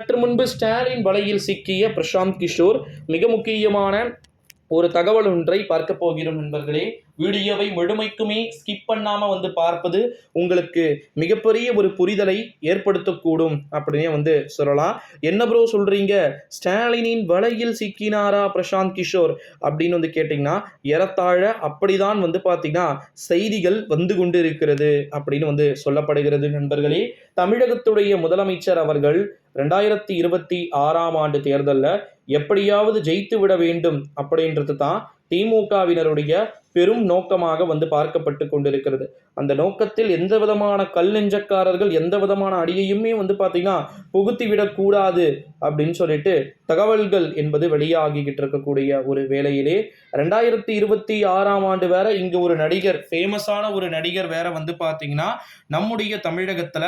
சற்று முன்பு ஸ்டாலின் வலையில் சிக்கிய பிரசாந்த் கிஷோர் மிக முக்கியமான ஒரு தகவல் ஒன்றை பார்க்க போகிறோம் நண்பர்களே. வீடியோவை முழுமைக்குமே ஸ்கிப் பண்ணாமல் வந்து பார்ப்பது உங்களுக்கு மிகப்பெரிய ஒரு புரிதலை ஏற்படுத்தக்கூடும் அப்படின்னே வந்து சொல்லலாம். என்ன ப்ரோ சொல்கிறீங்க ஸ்டாலினின் வலையில் சிக்கினாரா பிரசாந்த் கிஷோர்? அப்படின்னு வந்து கேட்டிங்கன்னா ஏறத்தாழ அப்படிதான் வந்து பார்த்திங்கன்னா செய்திகள் வந்து கொண்டு இருக்கிறது அப்படின்னு வந்து சொல்லப்படுகிறது நண்பர்களே. தமிழகத்துடைய முதலமைச்சர் அவர்கள் ரெண்டாயிரத்தி இருபத்தி ஆறாம் ஆண்டு தேர்தலில் எப்படியாவது ஜெயித்து விட வேண்டும் அப்படின்றது தான் திமுகவினருடைய பெரும் நோக்கமாக வந்து பார்க்கப்பட்டு கொண்டிருக்கிறது. அந்த நோக்கத்தில் எந்த விதமான கல் நெஞ்சக்காரர்கள் எந்த விதமான அடியையுமே வந்து பார்த்தீங்கன்னா புகுத்தி விடக்கூடாது அப்படின்னு சொல்லிட்டு தகவல்கள் என்பது வெளியாகிக்கிட்டு இருக்கக்கூடிய ஒரு வேலையிலே ரெண்டாயிரத்தி இருபத்தி ஆறாம் ஆண்டு வேற இங்கு ஒரு நடிகர் ஃபேமஸான ஒரு நடிகர் வேற வந்து பார்த்தீங்கன்னா நம்முடைய தமிழகத்துல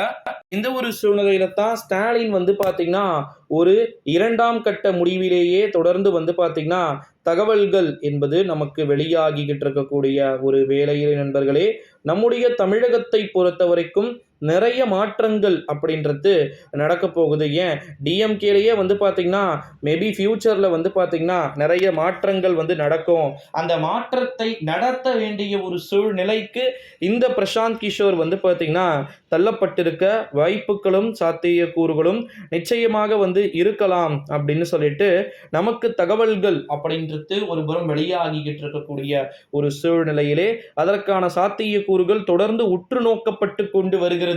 இந்த ஒரு சூழ்நிலையில தான் ஸ்டாலின் வந்து பார்த்தீங்கன்னா ஒரு இரண்டாம் கட்ட முடிவிலேயே தொடர்ந்து வந்து பார்த்தீங்கன்னா தகவல்கள் என்பது நமக்கு வெளியாகிக்கிட்டு இருக்கக்கூடிய ஒரு வேலையில் நண்பர்களே நம்முடைய தமிழகத்தை பொறுத்த வரைக்கும் நிறைய மாற்றங்கள் அப்படின்றது நடக்க போகுது. ஏன்? டிஎம்கேலேயே வந்து பார்த்தீங்கன்னா மேபி ஃப்யூச்சரில் வந்து பார்த்தீங்கன்னா நிறைய மாற்றங்கள் வந்து நடக்கும். அந்த மாற்றத்தை நடத்த வேண்டிய ஒரு சூழ்நிலைக்கு இந்த பிரசாந்த் கிஷோர் வந்து பார்த்தீங்கன்னா தள்ளப்பட்டிருக்க வாய்ப்புகளும் சாத்தியக்கூறுகளும் நிச்சயமாக வந்து இருக்கலாம் அப்படின்னு சொல்லிட்டு நமக்கு தகவல்கள் அப்படின்றது ஒரு புறம் வெளியாகிக்கிட்டு இருக்கக்கூடிய ஒரு சூழ்நிலையிலே அதற்கான சாத்தியக்கூறுகள் தொடர்ந்து உற்று நோக்கப்பட்டு கொண்டு வருகிறது.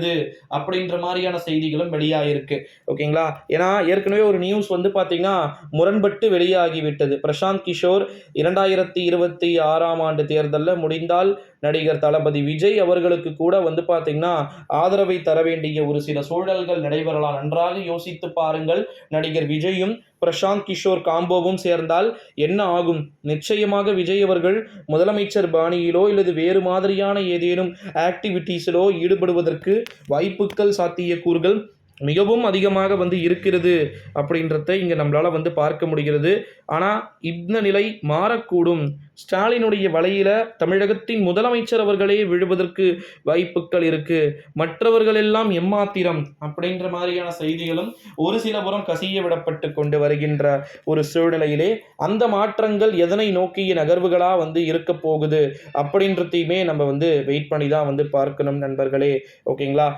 அப்படின்ற மாதிரியான செய்திகளும் வெளியாகிருக்கு ஓகேங்களா? ஏன்னா ஏற்கனவே ஒரு நியூஸ் வந்து பார்த்தீங்கன்னா முரண்பட்டு வெளியாகிவிட்டது. பிரசாந்த் கிஷோர் இரண்டாயிரத்தி இருபத்தி ஆறாம் ஆண்டு தேர்தலில் முடிந்தால் நடிகர் தளபதி விஜய் அவர்களுக்கு கூட வந்து பார்த்தீங்கன்னா ஆதரவை தர வேண்டிய ஒரு சில சூழல்கள் நடைபெறலாம். நன்றாக யோசித்து பாருங்கள். நடிகர் விஜயும் பிரசாந்த் கிஷோர் காம்போவும் சேர்ந்தால் என்ன ஆகும்? நிச்சயமாக விஜய் அவர்கள் முதலமைச்சர் பாணியிலோ அல்லது வேறு மாதிரியான ஏதேனும் ஆக்டிவிட்டீஸிலோ ஈடுபடுவதற்கு வாய்ப்புகள் சாத்தியக்கூறுகள் மிகவும் அதிகமாக வந்து இருக்கிறது அப்படின்றத இங்கே நம்மளால் வந்து பார்க்க முடிகிறது. ஆனால் இந்த நிலை மாறக்கூடும். ஸ்டாலினுடைய வலையில் தமிழகத்தின் முதலமைச்சர் அவர்களே விழுவதற்கு வாய்ப்புகள் இருக்குது மற்றவர்கள் எல்லாம் எம்மாத்திரம் அப்படின்ற மாதிரியான செய்திகளும் ஒரு சில புறம் கசிய விடப்பட்டு கொண்டு வருகின்ற ஒரு சூழ்நிலையிலே அந்த மாற்றங்கள் எதனை நோக்கிய நகர்வுகளாக வந்து இருக்க போகுது அப்படின்றதையுமே நம்ம வந்து வெயிட் பண்ணி தான் வந்து பார்க்கணும் நண்பர்களே. ஓகேங்களா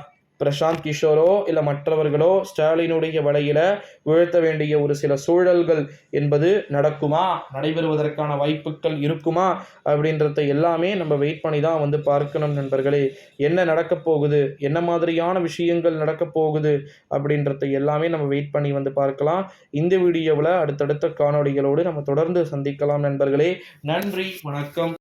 பிரசாந்த் கிஷோரோ இல்லை மற்றவர்களோ ஸ்டாலினுடைய வலையில வீழ்த்த வேண்டிய ஒரு சில சூழல்கள் என்பது நடக்குமா? நடைபெறுவதற்கான வாய்ப்புகள் இருக்குமா? அப்படின்றத எல்லாமே நம்ம வெயிட் பண்ணி தான் வந்து பார்க்கணும் நண்பர்களே. என்ன நடக்க போகுது? என்ன மாதிரியான விஷயங்கள் நடக்க போகுது? அப்படின்றத எல்லாமே நம்ம வெயிட் பண்ணி வந்து பார்க்கலாம். இந்த வீடியோவில் அடுத்தடுத்த காணொளிகளோடு நம்ம தொடர்ந்து சந்திக்கலாம் நண்பர்களே. நன்றி வணக்கம்.